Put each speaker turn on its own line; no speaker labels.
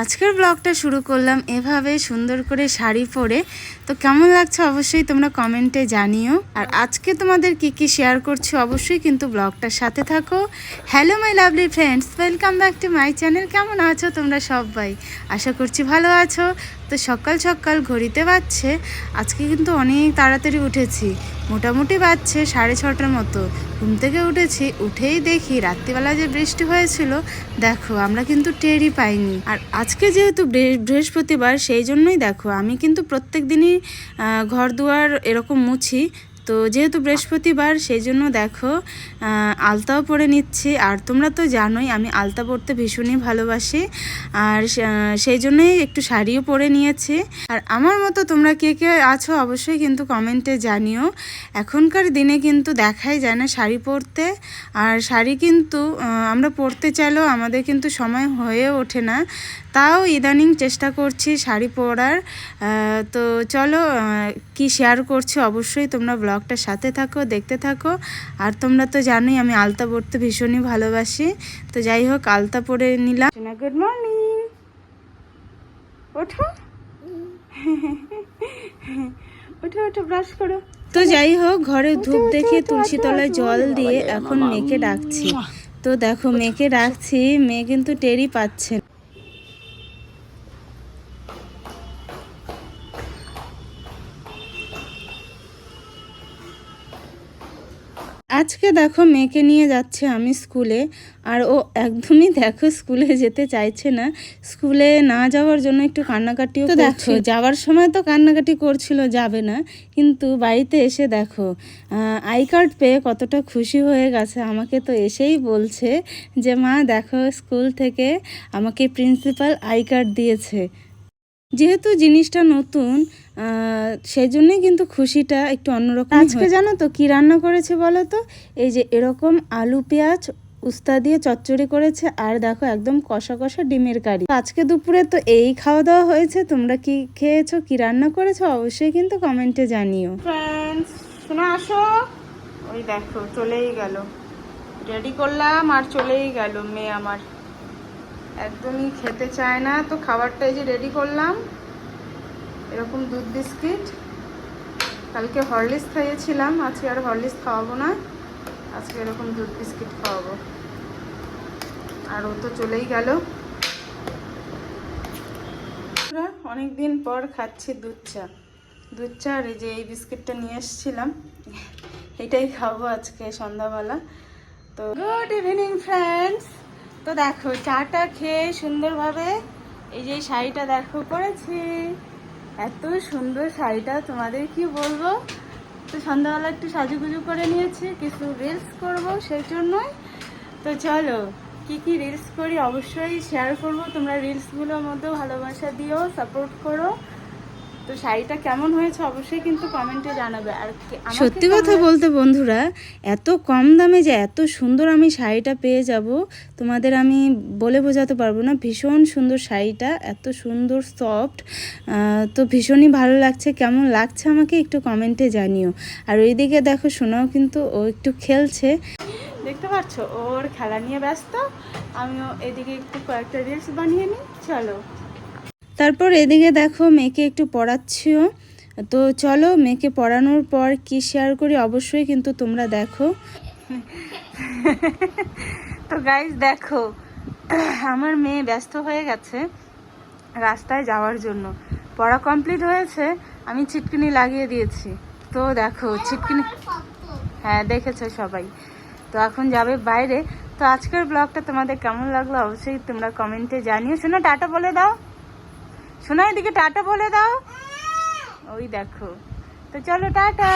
আজকের ব্লগটা শুরু করলাম এভাবে সুন্দর করে শাড়ি পরে। তো কেমন লাগছে অবশ্যই তোমরা কমেন্টে জানিও। আর আজকে তোমাদের কি কি শেয়ার করছি অবশ্যই কিন্তু ব্লগটার সাথে থাকো। Hello my lovely friends welcome back to my channel কেমন আছো তোমরা সবাই? আশা করছি ভালো আছো। তো সকাল সকাল ঘড়িতে বাজছে, আজকে কিন্তু অনেক তাড়াতাড়ি উঠেছি। মোটামুটি বাজছে সাড়ে ছটার মতো। ঘুম থেকে উঠেছি, উঠেই দেখি রাত্রিবেলা যে বৃষ্টি হয়েছিল, দেখো আমরা কিন্তু টেরই পাইনি। আর আজকে যেহেতু বৃহ- বৃহস্পতিবার, সেই জন্যই দেখো আমি কিন্তু প্রত্যেক দিনই ঘর দুয়ার এরকম মুছি তো যেহেতু বৃহস্পতিবার সেই জন্য দেখো আলতাও পরে নিচ্ছি। আর তোমরা তো জানোই, আমি আলতা পরতে ভীষণই ভালোবাসি। আর সেই জন্যই একটু শাড়িও পরে নিয়েছি। আর আমার মতো তোমরা কে কে আছো, অবশ্যই কিন্তু কমেন্টে জানিও। এখনকার দিনে কিন্তু দেখাই যায় না শাড়ি পরতে। আর শাড়ি কিন্তু আমরা পরতে চাইলেও আমাদের কিন্তু সময় হয়ে ওঠে না। তাও ইদানিং চেষ্টা করছি শাড়ি পরার। তো চলো কি শেয়ার করছি অবশ্যই তোমরা ব্লগটার সাথে থাকো দেখতে থাকো। আর তোমরা তো জানোই আমি আলতা পরতে ভীষণই ভালোবাসি। তো যাই হোক আলতা পরে নিলাম। গুড মর্নিং ওঠো। ওঠো ওঠো ব্রাশ করো। তো যাই হোক ঘরে ধূপ দেখে তুলসী তলায় জল দিয়ে এখন মেয়েকে ডাকছি। তো দেখো মেয়েকে ডাকছি মেয়ে কিন্তু টেরই পাচ্ছে আজকে দেখো মেয়েকে নিয়ে যাচ্ছে আমি স্কুলে আর ও একদমই দেখো স্কুলে যেতে চাইছে না। স্কুলে না যাওয়ার জন্য একটু কান্নাকাটিও তো দেখো যাওয়ার সময় তো কান্নাকাটি করছিল যাবে না। কিন্তু বাড়িতে এসে দেখো আই কার্ড পেয়ে কতটা খুশি হয়ে গেছে। আমাকে তো এসেই বলছে যে মা দেখো স্কুল থেকে আমাকে প্রিন্সিপাল আই কার্ড দিয়েছে। যেহেতু জিনিসটা নতুন সেই জন্যই কিন্তু খুশিটা একটু অন্যরকম আজকে জানো তো কি রান্না করেছে বলো তো? এই যে এরকম আলু পেঁয়াজ উস্তা দিয়ে চচ্চড়ি করেছে আর দেখো একদম কষা কষা ডিমের কারি। আজকে দুপুরে তো এই খাওয়া দাওয়া হয়েছে তোমরা কি খেয়েছো কি রান্না করেছ অবশ্যই কিন্তু কমেন্টে জানিও। ফ্রেন্ডস শোনা আসো। ওই দেখো চলেই গেল। রেডি করলাম আর চলেই গেল মেয়ে আমার। একদমই খেতে চায় না। তো খাবারটা এই যে রেডি করলাম। এরকম দুধ বিস্কিট। কালকে হরলিক্স খাইয়েছিলাম। আজকে আর হরলিক্স খাওয়াবো না। আজকে এরকম দুধ বিস্কিট খাওয়াবো। আর ও তো চলেই গেল। অনেক দিন পর খাচ্ছি দুধ চা। দুধ চা আর এই যে এই বিস্কিটটা নিয়ে এসেছিলাম। এটাই খাব আজকে সন্ধ্যাবেলা। তো গুড ইভিনিং ফ্রেন্ডস তো দেখো, চাটা খেয়ে সুন্দরভাবে এই যে শাড়িটা দেখো, পরেছি। এত সুন্দর শাড়িটা, তোমাদের কি বলব? তো সন্ধ্যাবেলা একটু সাজুগুজু করে নিয়েছি, কিছু রিলস করব সেই জন্যই তো চলো, কি কি রিলস করি অবশ্যই শেয়ার করব। তোমরা রিলসগুলোর মধ্যেও ভালোবাসা দিও সাপোর্ট করো। তো শাড়িটা কেমন হয়েছে অবশ্যই কিন্তু কমেন্টে জানাবে। আর
সত্যি কথা বলতে বন্ধুরা এত কম দামে যে এত সুন্দর আমি শাড়িটা পেয়ে যাব তোমাদের আমি বলে বোঝাতে পারব না। ভীষণ সুন্দর শাড়িটা এত সুন্দর সফট তো ভীষণই ভালো লাগছে। কেমন লাগছে আমাকে একটু কমেন্টে জানিও। আর ওইদিকে দেখো শোনাও কিন্তু ও একটু খেলছে।
দেখতে পাচ্ছ? ওর খেলা নিয়ে ব্যস্ত। আমিও এদিকে একটু কয়েকটা রিলস বানিয়ে নিই। চলো।
তারপর এদিকে দেখো মেয়েকে একটু পড়াচ্ছিও। তো চলো মেয়েকে পড়ানোর পর কি শেয়ার করি অবশ্যই কিন্তু তোমরা দেখো।
তো গাইজ দেখো, আমার মেয়ে ব্যস্ত হয়ে গেছে রাস্তায় যাওয়ার জন্য। পড়া কমপ্লিট হয়েছে, আমি ছিটকিনি লাগিয়ে দিয়েছি। তো দেখো, ছিটকিনি হ্যাঁ দেখেছ সবাই। তো এখন যাবে বাইরে। তো আজকের ব্লগটা তোমাদের কেমন লাগল অবশ্যই তোমরা কমেন্টে জানিও। শোনো, টাটা বলে দাও। শোনো এদিকে টাটা বলে দাও। ওই দেখো। তো চলো টাটা।